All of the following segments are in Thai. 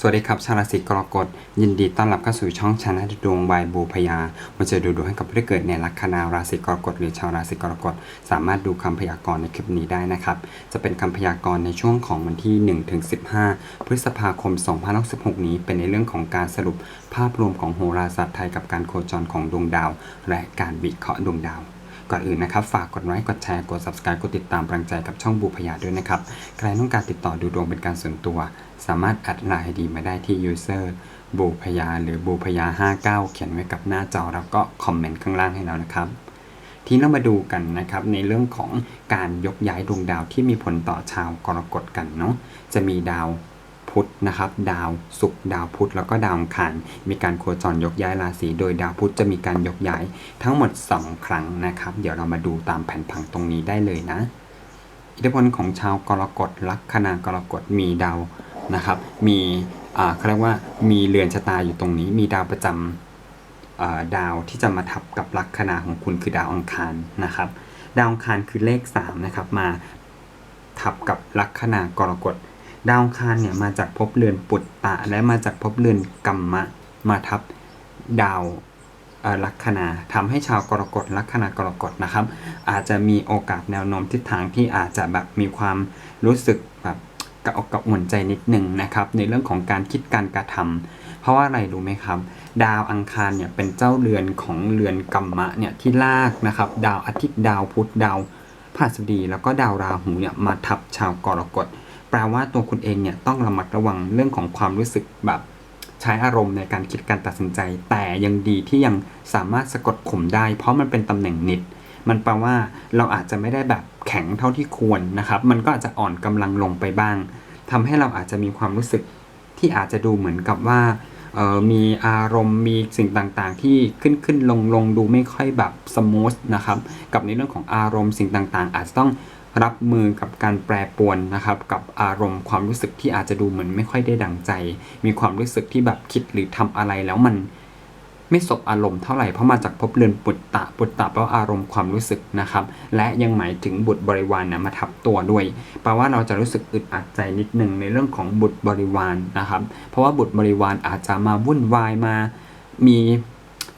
สวัสดีครับชาวราศีกรกฎยินดีต้อนรับเข้าสู่ช่องชนะดวงวายบูพยามาเจอดูดวงให้กับผู้ที่เกิดในลัคนาราศีกรกฎหรือชาวราศีกรกฎสามารถดูคำพยากรณ์ในคลิปนี้ได้นะครับ จะเป็นคำพยากรณ์ในช่วงของวันที่ 1 ถึง 15 พฤษภาคม 2566 นี้เป็นในเรื่องของการสรุปภาพรวมของโหราศาสตร์ไทยกับการโคจรของดวงดาว และการวิเคราะห์ดวงดาว ก่อนอื่นนะครับ ฝากกดไลค์กดแชร์กด subscribe กดติดตามกำลังใจกับช่องบูพยาด้วยนะครับ ใครต้องการติดต่อดูดวงเป็นการส่วนตัว สามารถแอดไลน์ดีมาได้ที่ user บูพยาหรือบูพยา 59 เขียนไว้กับหน้าจอแล้วก็คอมเมนต์ข้างล่างให้เรานะครับทีนี้เรามาดูกันนะครับในเรื่องของการยกย้ายดวงดาวที่มีผลต่อชาวกรกฎกันเนาะจะมีดาว พุธนะครับ ดาวศุกร์ดาวพุธแล้วก็ดาวอังคารมีการโคจรยกย้ายราศีโดยดาวพุธจะมีการยกย้ายทั้งหมด 2 ครั้งนะครับ เดี๋ยวเรามาดูตามแผนผังตรงนี้ได้เลยนะ อิทธิพลของชาวกรกฎลัคนากรกฎมีดาวนะครับ มีอ่าเขาเรียกว่ามีเรือนชะตาอยู่ตรงนี้มีดาวประจำอ่าดาวที่จะมาทับกับลัคนาของคุณคือดาวอังคารนะครับ ดาวอังคารคือเลข3นะครับมาทับกับลัคนากรกฎ ดาวคารเนี่ยมาจากภพเรือนปุตตะ และมาจากภพเรือนกัมมะ มาทับดาวลัคนาทำให้ชาวกรกฎลัคนากรกฎนะครับ อาจจะมีโอกาสแนวโน้มทิศทางที่อาจจะแบบมีความรู้สึกแบบกระอกกระอ่วนใจนิดหนึ่งนะครับในเรื่องของการคิดการกระทำเพราะว่าอะไรรู้ไหมครับ ดาวอังคารเนี่ยเป็นเจ้าเรือนของเรือนกัมมะเนี่ยที่ลากนะครับ ดาวอาทิตย์ดาวพุธดาวพฤหัสบดีแล้วก็ดาวราหูเนี่ยมาทับชาวกรกฎ แปลว่าตัวคุณเองเนี่ยต้องระมัดระวังเรื่องของความรู้สึกแบบใช้อารมณ์ในการคิดการตัดสินใจ แต่ยังดีที่ยังสามารถสะกดข่มได้ เพราะมันเป็นตำแหน่งนิด มันแปลว่าเราอาจจะไม่ได้แบบแข็งเท่าที่ควรนะครับ มันก็อาจจะอ่อนกำลังลงไปบ้างทำให้เราอาจจะมีความรู้สึกที่อาจจะดูเหมือนกับว่าออมีอารมณ์มีสิ่งต่างๆ ที่ขึ้นขึ้นลงลงดูไม่ค่อยแบบสมูทนะครับ กับในเรื่องของอารมณ์สิ่งต่างๆ อาจจะต้อง รับมือกับการแปรปรวนนะครับกับอารมณ์ความรู้สึกที่อาจจะดูเหมือนไม่ค่อยได้ดังใจ มีความรู้สึกที่แบบคิดหรือทำอะไรแล้วมันไม่สบอารมณ์เท่าไหร่เพราะมาจากภพเรือนปุตตะปุตตะแปลว่าอารมณ์ความรู้สึกนะครับ และยังหมายถึงบุตรบริวารนะมาทับตัวด้วยแปลว่าเราจะรู้สึกอึดอัดใจนิดหนึ่งในเรื่องของบุตรบริวารนะครับ เพราะว่าบุตรบริวารอาจจะมาวุ่นวายมา มี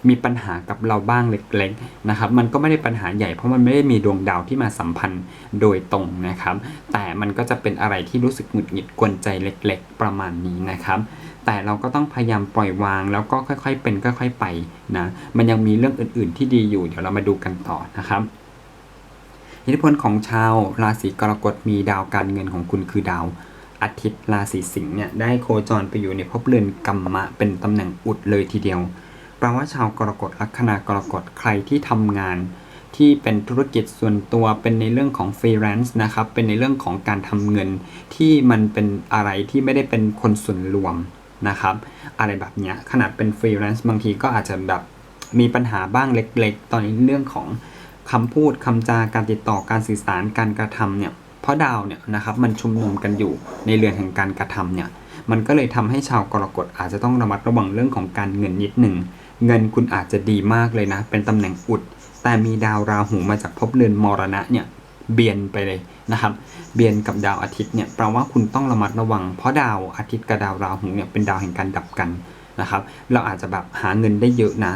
มีปัญหากับเราบ้างเล็กๆนะครับ มันก็ไม่ได้ปัญหาใหญ่เพราะมันไม่ได้มีดวงดาวที่มาสัมพันธ์โดยตรงนะครับ แต่มันก็จะเป็นอะไรที่รู้สึกหงุดหงิดกวนใจเล็ก ๆ ประมาณนี้นะครับแต่เราก็ต้องพยายามปล่อยวางแล้วก็ค่อยๆเป็นค่อยๆไปนะ มันยังมีเรื่องอื่นๆที่ดีอยู่ เดี๋ยวเรามาดูกันต่อนะครับ อิทธิพลของชาวราศีกรกฎมีดาวการเงินของคุณคือดาว อาทิตย์ราศีสิงห์เนี่ยได้โคจรไปอยู่ในภพเรือนกัมมะเป็นตำแหน่งอุดเลยทีเดียว แปลว่าชาวกรกฎลัคนากรกฎใครที่ทำงาน ที่เป็นธุรกิจส่วนตัวเป็นในเรื่องของฟรีแลนซ์นะครับ เป็นในเรื่องของการทำเงินที่มันเป็นอะไรที่ไม่ได้เป็นคนส่วนรวมนะครับ อะไรแบบเนี้ยขนาดเป็นฟรีแลนซ์บางทีก็อาจจะแบบมีปัญหาบ้างเล็กๆ ตอนนี้เรื่องของคำพูดคำจาการติดต่อการสื่อสารการกระทำเนี่ยเพราะดาวเนี่ยนะครับมันชุมนุมกันอยู่ในเรือนแห่งการกระทำเนี่ยมันก็เลยทำให้ชาวกรกฎอาจจะต้องระมัดระวังเรื่องของการเงินนิดหนึ่ง เงินคุณอาจจะดีมากเลยนะ เป็นตำแหน่งอุด แต่มีดาวราหูมาจากภพเรือนมรณะเนี่ยเบียนไปเลยนะครับ เบียนกับดาวอาทิตย์เนี่ยแปลว่าคุณต้องระมัดระวัง เพราะดาวอาทิตย์กับดาวราหูเนี่ยเป็นดาวแห่งการดับกันนะครับ เราอาจจะแบบหาเงินได้เยอะนะ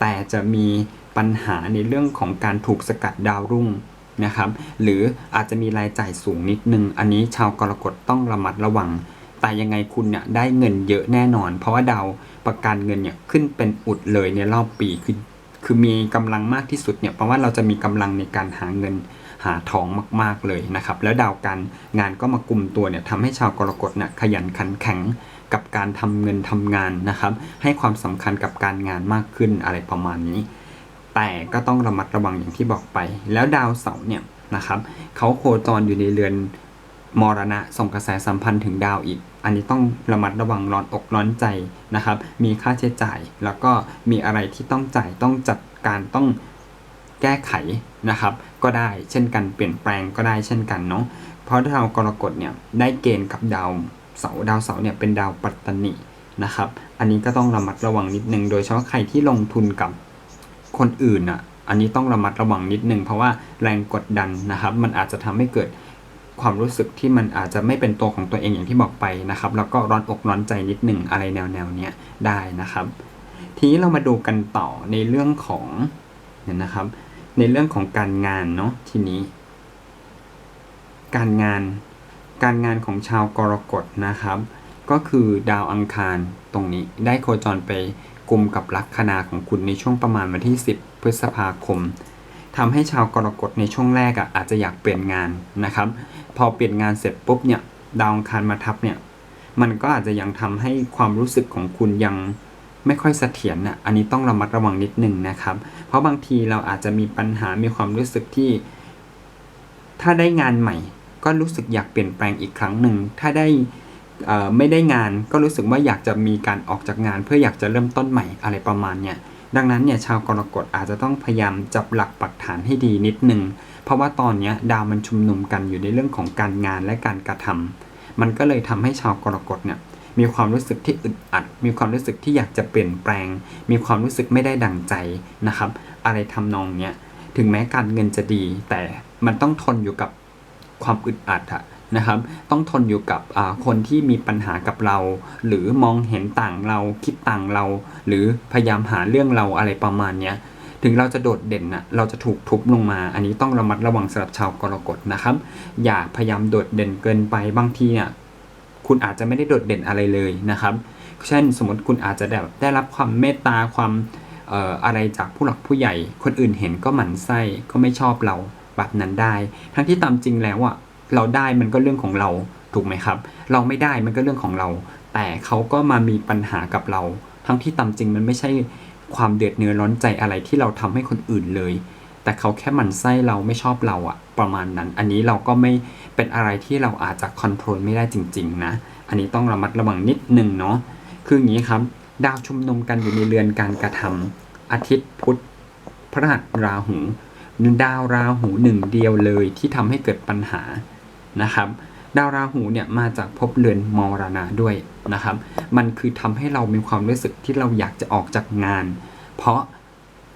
แต่จะมีปัญหาในเรื่องของการถูกสกัดดาวรุ่งนะครับ หรืออาจจะมีรายจ่ายสูงนิดนึง อันนี้ชาวกรกฎต้องระมัดระวัง แต่ยังไงคุณเนี่ยได้เงินเยอะแน่นอน เพราะว่าดาวประกันเงินเนี่ยขึ้นเป็นอุดเลยในรอบปีคือคือมีกำลังมากที่สุดเนี่ยเพราะว่าเราจะมีกำลังในการหาเงินหาทองมากๆเลยนะครับ แล้วดาวการงานก็มากลุ่มตัวเนี่ยทำให้ชาวกรกฎเนี่ยขยันขันแข็งกับการทำเงินทำงานนะครับ ให้ความสำคัญกับการงานมากขึ้นอะไรประมาณนี้ แต่ก็ต้องระมัดระวังอย่างที่บอกไป แล้วดาวเสาร์เนี่ยนะครับเขาโคจรอยู่ในเรือนมรณะส่งกระแสสัมพันธ์ถึงดาวอีก อันนี้ต้องระมัดระวังร้อนอกร้อนใจนะครับ มีค่าใช้จ่ายแล้วก็มีอะไรที่ต้องจ่ายต้องจัดการต้องแก้ไขนะครับ ก็ได้เช่นกันเปลี่ยนแปลงก็ได้เช่นกันเนาะเพราะดาวกรกฎเนี่ยได้เกณฑ์กับดาวเสาดาวเสาเนี่ยเป็นดาวปัตตนินะครับ อันนี้ก็ต้องระมัดระวังนิดนึง โดยเฉพาะใครที่ลงทุนกับคนอื่นอะ อันนี้ต้องระมัดระวังนิดนึง เพราะว่าแรงกดดันนะครับ มันอาจจะทำให้เกิด ความรู้สึกที่มันอาจจะไม่เป็นตัวของตัวเองอย่างที่บอกไปนะครับ แล้วก็ร้อนอกร้อนใจนิดหนึ่งอะไรแนวแนวๆเนี้ยได้นะครับ ทีนี้เรามาดูกันต่อในเรื่องของเนี่ยนะครับ ในเรื่องของการงานเนาะทีนี้ การงานการงานของชาวกรกฎนะครับ ก็คือดาวอังคารตรงนี้ได้โคจรไปกลุ่มกับลัคนาของคุณในช่วงประมาณวันที่ 10 พฤษภาคม ทำให้ชาวกรกฎในช่วงแรกอะอาจจะอยากเปลี่ยนงานนะครับ พอเปลี่ยนงานเสร็จปุ๊บเนี่ยดาวอังคารมาทับเนี่ยมันก็อาจจะยังทำให้ความรู้สึกของคุณยังไม่ค่อยเสถียรน่ะอันนี้ต้องระมัดระวังนิดนึงนะครับ เพราะบางทีเราอาจจะมีปัญหามีความรู้สึกที่ ถ้าได้งานใหม่ ก็รู้สึกอยากเปลี่ยนแปลงอีกครั้งหนึ่งถ้าได้ไม่ได้งานก็รู้สึกว่าอยากจะมีการออกจากงาน เพื่ออยากจะเริ่มต้นใหม่อะไรประมาณเนี้ย ดังนั้นเนี่ยชาวกรกฎอาจจะต้องพยายามจับหลักปักฐานให้ดีนิดนึง เพราะว่าตอนนี้ดาวมันชุมนุมกันอยู่ในเรื่องของการงานและการกระทำมันก็เลยทำให้ชาวกรกฎเนี่ยมีความรู้สึกที่อึดอัด มีความรู้สึกที่อยากจะเปลี่ยนแปลง มีความรู้สึกไม่ได้ดั่งใจนะครับ อะไรทำนองเนี้ยถึงแม้การเงินจะดี แต่มันต้องทนอยู่กับความอึดอัดอะ นะครับ ต้องทนอยู่กับคนที่มีปัญหากับเรา หรือมองเห็นต่างเราคิดต่างเรา หรือพยายามหาเรื่องเราอะไรประมาณเนี้ยถึงเราจะโดดเด่นนะเราจะถูกทุบลงมา อันนี้ต้องระมัดระวังสำหรับชาวกรกฎนะครับ อย่าพยายามโดดเด่นเกินไปบางทีเนี่ยคุณอาจจะไม่ได้โดดเด่นอะไรเลยนะครับ เช่นสมมติคุณอาจจะได้ได้รับความเมตตาความอออะไรจากผู้หลักผู้ใหญ่ คนอื่นเห็นก็หมั่นไส้ก็ไม่ชอบเราแบบนั้นได้ ทั้งที่ตามจริงแล้วอะ เราได้มันก็เรื่องของเราถูกไหมครับ เราไม่ได้มันก็เรื่องของเรา แต่เขาก็มามีปัญหากับเรา ทั้งที่ตามจริงมันไม่ใช่ความเดือดเนื้อร้อนใจอะไรที่เราทำให้คนอื่นเลย แต่เขาแค่มันไส้เราไม่ชอบเราอะประมาณนั้น อันนี้เราก็ไม่เป็นอะไรที่เราอาจจะคอนโทรลไม่ได้จริง ๆ นะ อันนี้ต้องระมัดระวังนิดนึงเนาะคืออย่างนี้ครับ ดาวชุมนุมกันอยู่ในเรือนการกระทำอาทิตย์พุธพระหัสราหูดาวราหูหนึ่งเดียวเลยที่ทำให้เกิดปัญหา นะครับ ดาวราหูเนี่ยมาจากภพเรือนมรณะด้วยนะครับ มันคือทำให้เรามีความรู้สึกที่เราอยากจะออกจากงาน เพราะ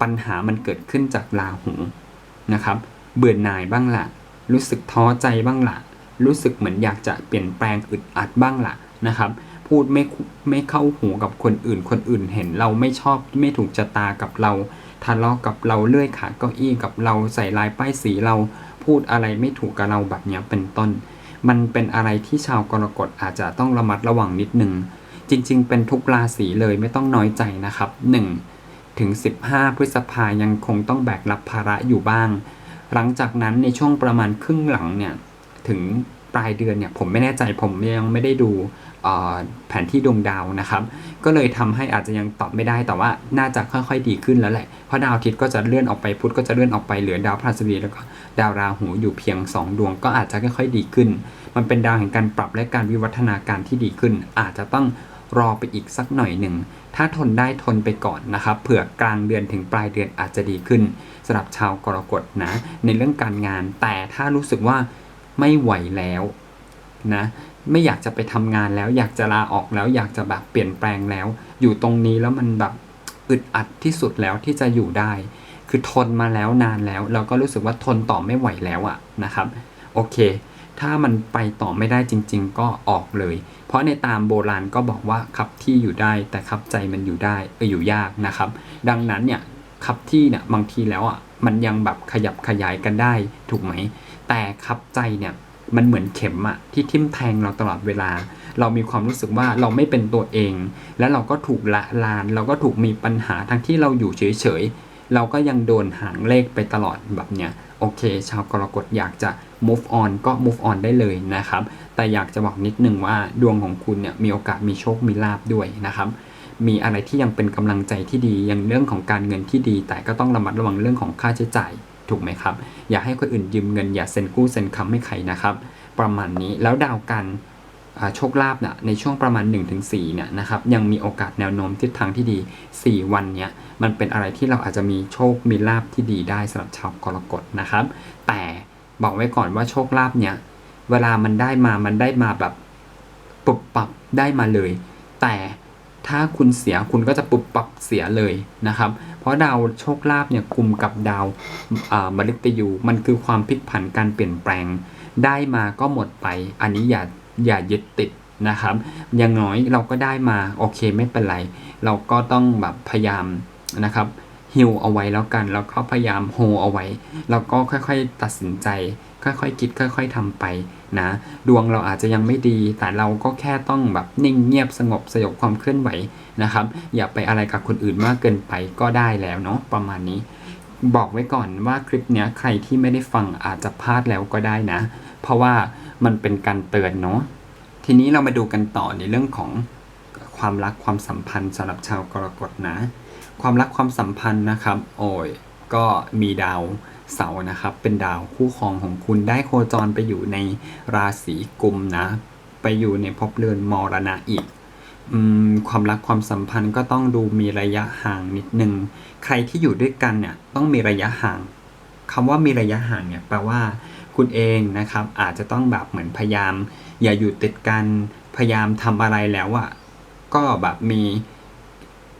ปัญหามันเกิดขึ้นจากราหูนะครับ เบื่อหน่ายบ้างละรู้สึกท้อใจบ้างละรู้สึกเหมือนอยากจะเปลี่ยนแปลงอึดอัดบ้างละนะครับพูดไม่ไม่เข้าหูกับคนอื่น คนอื่นเห็นเราไม่ชอบไม่ถูกชะตากับเราทะเลาะกับเราเลื่อยขาเก้าอี้กับเราใส่ลายป้ายสีเรา พูดอะไรไม่ถูกกับเราแบบนี้เป็นต้น มันเป็นอะไรที่ชาวกรกฎอาจจะต้องระมัดระวังนิดนึง จริง ๆ เป็นทุกราศีเลยไม่ต้องน้อยใจนะครับ1ถึง15 พฤษภายังคงต้องแบกรับภาระอยู่บ้าง หลังจากนั้นในช่วงประมาณครึ่งหลังเนี่ยถึง ปลายเดือนเนี่ยผมไม่แน่ใจผมยังไม่ได้ดูแผนที่ดวงดาวนะครับ ก็เลยทำให้อาจจะยังตอบไม่ได้แต่ว่าน่าจะค่อย ๆ ดีขึ้นแล้วแหละเพราะดาวอาทิตย์ก็จะเลื่อนออกไปพุธก็จะเลื่อนออกไปเหลือดาวพฤหัสบดีแล้วก็ดาวราหูอยู่เพียง 2 ดวงก็อาจจะค่อยๆดีขึ้น มันเป็นดาวแห่งการปรับและการวิวัฒนาการที่ดีขึ้น อาจจะต้องรอไปอีกสักหน่อยหนึ่ง ถ้าทนได้ทนไปก่อนนะครับ เผื่อกลางเดือนถึงปลายเดือนอาจจะดีขึ้นสำหรับชาวกรกฎนะ ในเรื่องการงาน แต่ถ้ารู้สึกว่า ไม่ไหวแล้วนะไม่อยากจะไปทำงานแล้ว อยากจะลาออกแล้ว อยากจะแบบเปลี่ยนแปลงแล้ว อยู่ตรงนี้แล้วมันแบบอึดอัดที่สุดแล้วที่จะอยู่ได้ คือทนมาแล้วนานแล้วเราก็รู้สึกว่าทนต่อไม่ไหวแล้วอะนะครับ โอเค ถ้ามันไปต่อไม่ได้จริง ๆ ก็ออกเลย เพราะในตามโบราณก็บอกว่าคับที่อยู่ได้แต่คับใจมันอยู่ได้เอออยู่ยากนะครับ ดังนั้นเนี่ยคับที่เนี่ยบางทีแล้วอะมันยังแบบขยับขยายกันได้ถูกไหม แต่คับใจเนี่ยมันเหมือนเข็มอะที่ทิ่มแทงเราตลอดเวลา เรามีความรู้สึกว่าเราไม่เป็นตัวเอง แล้วเราก็ถูกละลาน เราก็ถูกมีปัญหาทั้งที่เราอยู่เฉยๆ เราก็ยังโดนหางเลขไปตลอดแบบเนี้ยโอเค ชาวกรกฎอยากจะ move on ก็ move on ได้เลยนะครับ แต่อยากจะบอกนิดนึงว่าดวงของคุณเนี่ยมีโอกาสมีโชคมีลาบด้วยนะครับมีอะไรที่ยังเป็นกำลังใจที่ดียังเรื่องของการเงินที่ดี แต่ก็ต้องระมัดระวังเรื่องของค่าใช้จ่าย ถูกไหมครับ อย่าให้คนอื่นยืมเงินอย่าเซ็นกู้เซ็นค้ำให้ใครนะครับ ประมาณนี้แล้วดาวกันโชคลาภเนี่ยในช่วงประมาณ 1-4เนี่ยนะครับยังมีโอกาสแนวโน้มทิศทางที่ดี 4 วันเนี้ยมันเป็นอะไรที่เราอาจจะมีโชคมีลาภที่ดีได้สำหรับชาวกรกฎนะครับ แต่บอกไว้ก่อนว่าโชคลาภเนี่ยเวลามันได้มามันได้มาแบบปุบปับได้มาเลย แต่ถ้าคุณเสียคุณก็จะปุบปับเสียเลยนะครับ เพราะดาวโชคลาภเนี่ยกลุ่มกับดาวมฤตยูมันคือความพลิกผันการเปลี่ยนแปลง ได้มาก็หมดไป อันนี้อย่าอย่ายึดติดนะครับอย่างน้อยเราก็ได้มาโอเคไม่เป็นไร เราก็ต้องแบบพยายามนะครับ ฮิวเอาไว้แล้วกัน แล้วก็พยายามโฮเอาไว้ แล้วก็ค่อยๆตัดสินใจ ค่อยๆคิด ค่อย ๆทำไปนะ ดวงเราอาจจะยังไม่ดี แต่เราก็แค่ต้องแบบนิ่งเงียบสงบสยบความเคลื่อนไหวนะครับ อย่าไปอะไรกับคนอื่นมากเกินไปก็ได้แล้วเนาะประมาณนี้บอกไว้ก่อนว่าคลิปเนี้ยใครที่ไม่ได้ฟังอาจจะพลาดแล้วก็ได้นะ เพราะว่ามันเป็นการเตือนเนาะทีนี้เรามาดูกันต่อในเรื่องของ ความรักความสัมพันธ์สำหรับชาวกรกฎนะ ความรักความสัมพันธ์นะครับ โอ้ยก็มีดาวเสาร์นะครับ เป็นดาวคู่ครองของคุณได้โคจรไปอยู่ในราศีกุมนะ ไปอยู่ในภพเรือนมรณะอีกอความรักความสัมพันธ์ก็ต้องดูมีระยะห่างนิดนึง ใครที่อยู่ด้วยกันเนี่ยต้องมีระยะห่างคำว่ามีระยะห่างเนี่ยแปลว่า คุณเองนะครับอาจจะต้องแบบเหมือนพยายาม อย่าอยู่ติดกันพยายามทำอะไรแล้วอะ ก็แบบมี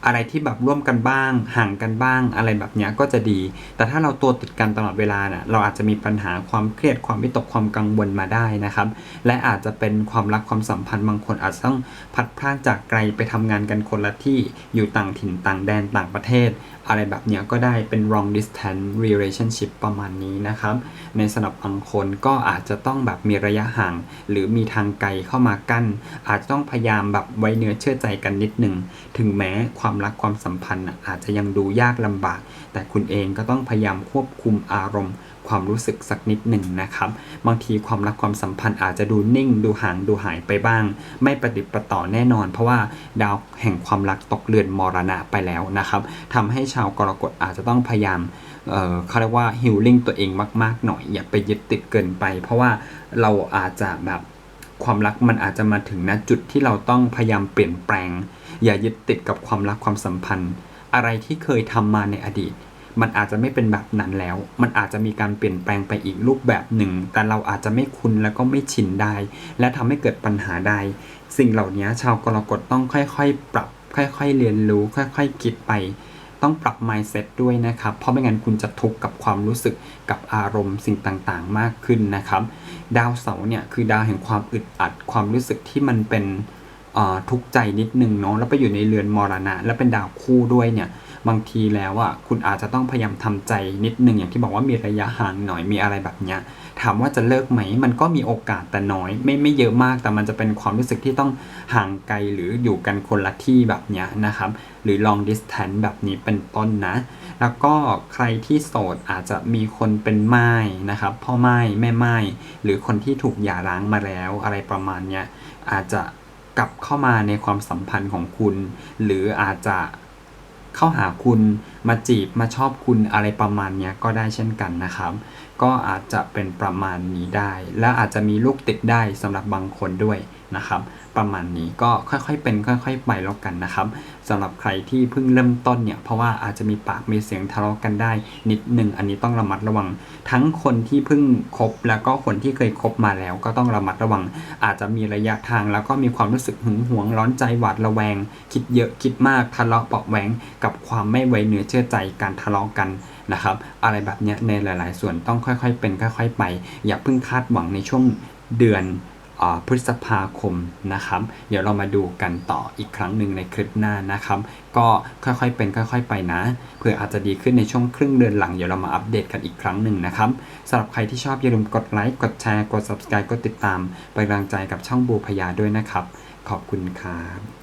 อะไรที่แบบร่วมกันบ้าง ห่างกันบ้าง อะไรแบบเนี้ยก็จะดี แต่ถ้าเราตัวติดกันตลอดเวลาเนี่ยเราอาจจะมีปัญหาความเครียดความวิตกความกังวลมาได้นะครับ และอาจจะเป็นความรักความสัมพันธ์บางคนอาจจะต้องพัดพรากจากไกลไปทำงานกันคนละที่อยู่ต่างถิ่นต่างแดนต่างประเทศ อะไรแบบเนี้ยก็ได้เป็น long distance relationship ประมาณนี้นะครับ ในสำหรับบางคนก็อาจจะต้องแบบมีระยะห่าง หรือมีทางไกลเข้ามากั้น อาจจะต้องพยายามแบบไว้เนื้อเชื่อใจกันนิดหนึ่งถึงแม้ความความรักความสัมพันธ์อาจจะยังดูยากลำบาก แต่คุณเองก็ต้องพยายามควบคุมอารมณ์ ความรู้สึกสักนิดหนึ่งนะครับ บางทีความรักความสัมพันธ์อาจจะดูนิ่ง ดูห่างดูหายไปบ้าง ไม่ประดิษฐ์ประต่อแน่นอน เพราะว่าดาวแห่งความรักตกเรือนมรณะไปแล้วนะครับทำให้ชาวกรกฎอาจจะต้องพยายามเขาเรียกว่าฮิลลิ่งตัวเองมาก ๆ หน่อย อย่าไปยึดติดเกินไป เพราะว่าเราอาจจะแบบความรักมันอาจจะมาถึงณจุดที่เราต้องพยายามเปลี่ยนแปลง อย่ายึดติดกับความรักความสัมพันธ์ อะไรที่เคยทำมาในอดีต มันอาจจะไม่เป็นแบบนั้นแล้ว มันอาจจะมีการเปลี่ยนแปลงไปอีกรูปแบบหนึ่ง แต่เราอาจจะไม่คุ้นแล้วก็ไม่ชินได้ และทำให้เกิดปัญหาได้ สิ่งเหล่านี้ชาวกรกฎต้องค่อยๆ ปรับ ค่อยๆ เรียนรู้ ค่อยๆ คิดไปต้องปรับ mindset ด้วยนะครับ เพราะไม่งั้นคุณจะทุกข์กับความรู้สึกกับอารมณ์สิ่งต่างๆ มากขึ้นนะครับ ดาวเสาร์เนี่ยคือดาวแห่งความอึดอัด ความรู้สึกที่มันเป็น ทุกข์ใจนิดนึงเนาะแล้วไปอยู่ในเรือนมรณะ แล้วเป็นดาวคู่ด้วยเนี่ยบางทีแล้วอะคุณอาจจะต้องพยายามทำใจนิดนึงอย่างที่บอกว่ามีระยะห่างหน่อยมีอะไรแบบเนี้ยถามว่าจะเลิกไหม มันก็มีโอกาสแต่น้อย ไม่ไม่เยอะมากแต่มันจะเป็นความรู้สึกที่ต้องห่างไกลหรืออยู่กันคนละที่แบบเนี้ยนะครับ หรือ long distance แบบนี้เป็นต้นนะ แล้วก็ใครที่โสดอาจจะมีคนเป็นไม้นะครับพ่อไม้แม่ไม้หรือคนที่ถูกหย่าร้างมาแล้วอะไรประมาณเนี้ยอาจจะ กลับเข้ามาในความสัมพันธ์ของคุณ หรืออาจจะเข้าหาคุณมาจีบมาชอบคุณอะไรประมาณนี้ก็ได้เช่นกันนะครับ ก็อาจจะเป็นประมาณนี้ได้ และอาจจะมีลูกติดได้สำหรับบางคนด้วยนะครับประมาณนี้ก็ค่อยๆเป็นค่อยๆไปแล้วกันนะครับสำหรับใครที่เพิ่งเริ่มต้นเนี่ยเพราะว่าอาจจะมีปากมีเสียงทะเลาะกันได้นิดหนึ่งอันนี้ต้องระมัดระวัง ทั้งคนที่เพิ่งคบแล้วก็คนที่เคยคบมาแล้ว ก็ต้องระมัดระวัง อาจจะมีระยะทางแล้วก็มีความรู้สึกหึงหวงร้อนใจหวาดระแวง คิดเยอะคิดมากทะเลาะเบาะแหวงกับความไม่ไว้เนื้อเชื่อใจการทะเลาะกัน นะครับ อะไรแบบนี้ในหลาย ๆ ส่วนต้องค่อย ๆ เป็นค่อย ๆ ไป อย่าเพิ่งคาดหวังในช่วงเดือนอพฤษภาคมนะครับ เดี๋ยวเรามาดูกันต่ออีกครั้งหนึ่งในคลิปหน้านะครับ ก็ค่อยๆเป็นค่อย ๆ ไปนะเผื่ออาจจะดีขึ้นในช่วงครึ่งเดือนหลังเดี๋ยวเรามาอัปเดตกันอีกครั้งหนึ่งนะครับสำหรับใครที่ชอบอย่าลืมกดไลค์กดแชร์กด subscribe กดติดตามเป็นกำลังใจกับช่องบูพยาด้วยนะครับ ขอบคุณครับ